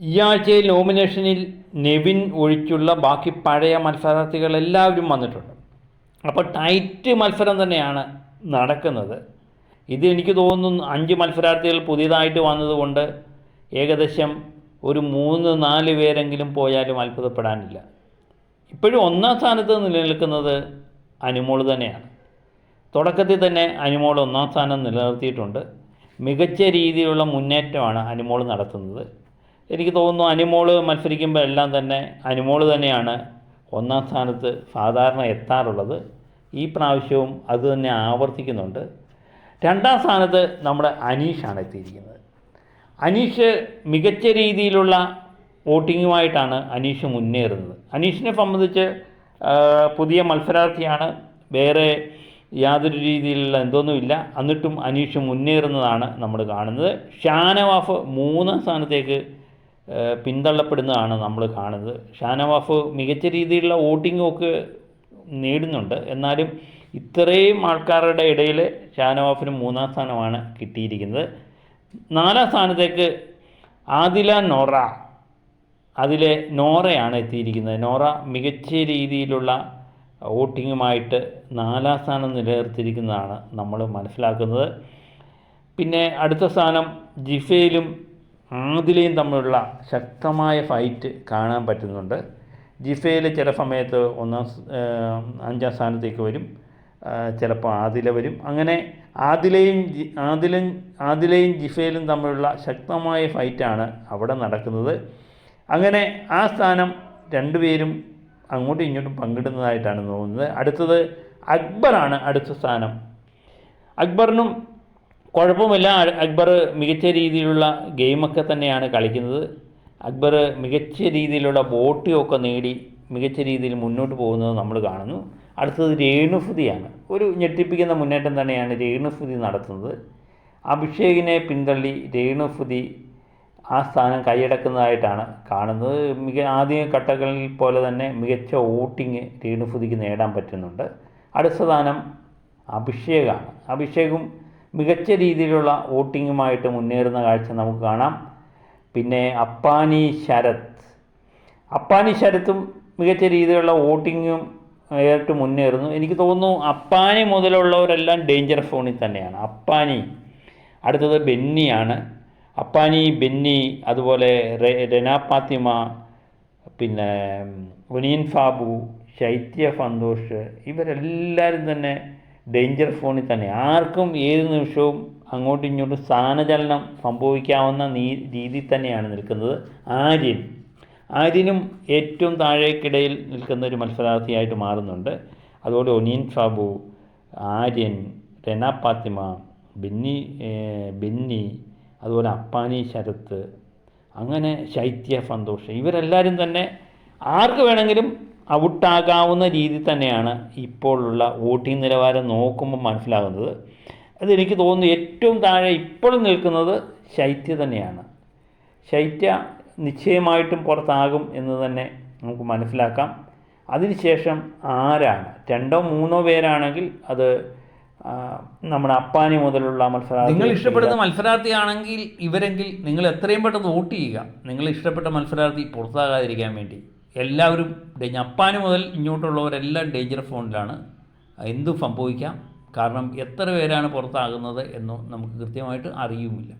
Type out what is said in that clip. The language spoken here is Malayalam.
ഈ ആഴ്ചയിൽ നോമിനേഷനിൽ നെവിൻ ഒഴിച്ചുള്ള ബാക്കി പഴയ മത്സരാർത്ഥികൾ എല്ലാവരും വന്നിട്ടുണ്ട്. അപ്പോൾ ടൈറ്റ് മത്സരം തന്നെയാണ് നടക്കുന്നത്. ഇത് എനിക്ക് തോന്നുന്നു അഞ്ച് മത്സരാർത്ഥികൾ പുതിയതായിട്ട് വന്നതുകൊണ്ട് ഏകദേശം ഒരു മൂന്ന് നാല് പേരെങ്കിലും പോയാലും അത്ഭുതപ്പെടാനില്ല. ഇപ്പോഴും ഒന്നാം സ്ഥാനത്ത് നിലനിൽക്കുന്നത് അനുമോൾ തന്നെയാണ്. തുടക്കത്തിൽ തന്നെ അനുമോൾ ഒന്നാം സ്ഥാനം നിലനിർത്തിയിട്ടുണ്ട്. മികച്ച രീതിയിലുള്ള മുന്നേറ്റമാണ് അനുമോൾ നടത്തുന്നത്. എനിക്ക് തോന്നുന്നു അനിമോൾ മത്സരിക്കുമ്പോൾ എല്ലാം തന്നെ അനിമോൾ തന്നെയാണ് ഒന്നാം സ്ഥാനത്ത് സാധാരണ എത്താറുള്ളത്. ഈ പ്രാവശ്യവും അത് തന്നെ ആവർത്തിക്കുന്നുണ്ട്. രണ്ടാം സ്ഥാനത്ത് നമ്മുടെ അനീഷാണ് എത്തിയിരിക്കുന്നത്. അനീഷ് മികച്ച രീതിയിലുള്ള വോട്ടിങ്ങുമായിട്ടാണ് അനീഷ് മുന്നേറുന്നത്. അനീഷിനെ സംബന്ധിച്ച് പുതിയ മത്സരാർത്ഥിയാണ്. വേറെ യാതൊരു രീതിയിലുള്ള എന്തൊന്നുമില്ല. എന്നിട്ടും അനീഷ് മുന്നേറുന്നതാണ് നമ്മൾ കാണുന്നത്. ഷാനവാഫ് മൂന്നാം സ്ഥാനത്തേക്ക് പിന്തള്ളപ്പെടുന്നതാണ് നമ്മൾ കാണുന്നത്. ഷാനവാഫ് മികച്ച രീതിയിലുള്ള വോട്ടിങ്ങൊക്കെ നേടുന്നുണ്ട്. എന്നാലും ഇത്രയും ആൾക്കാരുടെ ഇടയിൽ ഷാനവാഫിന് മൂന്നാം സ്ഥാനമാണ് കിട്ടിയിരിക്കുന്നത്. നാലാം സ്ഥാനത്തേക്ക് ആദില നോറ. അതിലെ നോറയാണ് എത്തിയിരിക്കുന്നത്. നോറ മികച്ച രീതിയിലുള്ള വോട്ടിങ്ങുമായിട്ട് നാലാം സ്ഥാനം നിലനിർത്തിയിരിക്കുന്നതാണ് നമ്മൾ മനസ്സിലാക്കുന്നത്. പിന്നെ അടുത്ത സ്ഥാനം ജിഫയിലും ആദിലയും തമ്മിലുള്ള ശക്തമായ ഫൈറ്റ് കാണാൻ പറ്റുന്നുണ്ട്. ജിഫയിൽ ചില സമയത്ത് ഒന്നാം അഞ്ചാം സ്ഥാനത്തേക്ക് വരും. ചിലപ്പോൾ ആദില വരും. അങ്ങനെ ആദിലയും ആദിലും ആദിലയും ജിഫയിലും തമ്മിലുള്ള ശക്തമായ ഫൈറ്റാണ് അവിടെ നടക്കുന്നത്. അങ്ങനെ ആ സ്ഥാനം രണ്ടുപേരും അങ്ങോട്ടും ഇങ്ങോട്ടും പങ്കിടുന്നതായിട്ടാണ് തോന്നുന്നത്. അടുത്തത് അക്ബറാണ് അടുത്ത സ്ഥാനം. അക്ബറിനും കുഴപ്പമില്ല. അക്ബർ മികച്ച രീതിയിലുള്ള ഗെയിമൊക്കെ തന്നെയാണ് കളിക്കുന്നത്. അക്ബർ മികച്ച രീതിയിലുള്ള ബോട്ടിയൊക്കെ നേടി മികച്ച രീതിയിൽ മുന്നോട്ട് പോകുന്നത് നമ്മൾ കാണുന്നു. അടുത്തത് രേണുഫുതിയാണ്. ഒരു ഞെട്ടിപ്പിക്കുന്ന മുന്നേറ്റം തന്നെയാണ് രേണുഫുതി നടത്തുന്നത്. അഭിഷേകിനെ പിന്തള്ളി രേണുഫുതി ആ സ്ഥാനം കൈയടക്കുന്നതായിട്ടാണ് കാണുന്നത്. മിക ആദ്യ ഘട്ടങ്ങളിൽ പോലെ തന്നെ മികച്ച വോട്ടിങ് രേണുഫുതിക്ക് നേടാൻ പറ്റുന്നുണ്ട്. അടുത്ത സ്ഥാനം അഭിഷേകാണ്. അഭിഷേകും മികച്ച രീതിയിലുള്ള വോട്ടിങ്ങുമായിട്ട് മുന്നേറുന്ന കാഴ്ച നമുക്ക് കാണാം. പിന്നെ അപ്പാനി ശരത്. അപ്പാനി ശരത്തും മികച്ച രീതിയിലുള്ള വോട്ടിങ്ങും ആയിട്ട് മുന്നേറുന്നു. എനിക്ക് തോന്നുന്നു അപ്പാനി മുതലുള്ളവരെല്ലാം ഡേഞ്ചർ ഫോണിൽ തന്നെയാണ്. അപ്പാനി അടുത്തത് ബെന്നിയാണ്. അപ്പാനി ബെന്നി അതുപോലെ രനാപാത്തിമ പിന്നെ ഒനിയൻ ഫാബു ശൈത്യ സന്തോഷ് ഇവരെല്ലാവരും തന്നെ ഡേഞ്ചർ ഫോണിൽ തന്നെ. ആർക്കും ഏത് നിമിഷവും അങ്ങോട്ടും ഇങ്ങോട്ടും സ്ഥാനചലനം സംഭവിക്കാവുന്ന രീതിയിൽ തന്നെയാണ് നിൽക്കുന്നത്. ആര്യൻ. ആര്യനും ഏറ്റവും താഴേക്കിടയിൽ നിൽക്കുന്ന ഒരു മത്സരാർത്ഥിയായിട്ട് മാറുന്നുണ്ട്. അതുപോലെ ഒനിയൻ ഫാബു ആര്യൻ ബിന്നി ബിന്നി ബെന്നി അതുപോലെ അപ്പാനി ശരത്ത് അങ്ങനെ ശൈത്യ സന്തോഷ്. ഇവരെല്ലാവരും തന്നെ ആർക്ക് വേണമെങ്കിലും ഔട്ടാകാവുന്ന രീതി തന്നെയാണ് ഇപ്പോഴുള്ള വോട്ടിംഗ് നിലവാരം നോക്കുമ്പോൾ മനസ്സിലാകുന്നത്. അതെനിക്ക് തോന്നുന്നു ഏറ്റവും താഴെ ഇപ്പോഴും നിൽക്കുന്നത് ശൈത്യ തന്നെയാണ്. ശൈത്യ നിശ്ചയമായിട്ടും പുറത്താകും എന്ന് തന്നെ നമുക്ക് മനസ്സിലാക്കാം. അതിനുശേഷം ആരാണ്? രണ്ടോ മൂന്നോ പേരാണെങ്കിൽ അത് നമ്മുടെ അപ്പാനി മുതലുള്ള മത്സരാർത്ഥി നിങ്ങൾ ഇഷ്ടപ്പെടുന്ന മത്സരാർത്ഥിയാണെങ്കിൽ ഇവരെങ്കിൽ നിങ്ങൾ എത്രയും പെട്ടെന്ന് വോട്ട് ചെയ്യുക. നിങ്ങൾ ഇഷ്ടപ്പെട്ട മത്സരാർത്ഥി പുറത്താകാതിരിക്കാൻ വേണ്ടി. എല്ലാവരും ജപ്പാന് മുതൽ ഇങ്ങോട്ടുള്ളവരെല്ലാം ഡേഞ്ചർ ഫോണിലാണ് എന്തും സംഭവിക്കാം. കാരണം എത്ര പേരാണ് പുറത്താകുന്നത് എന്ന് നമുക്ക് കൃത്യമായിട്ട് അറിയുമില്ല.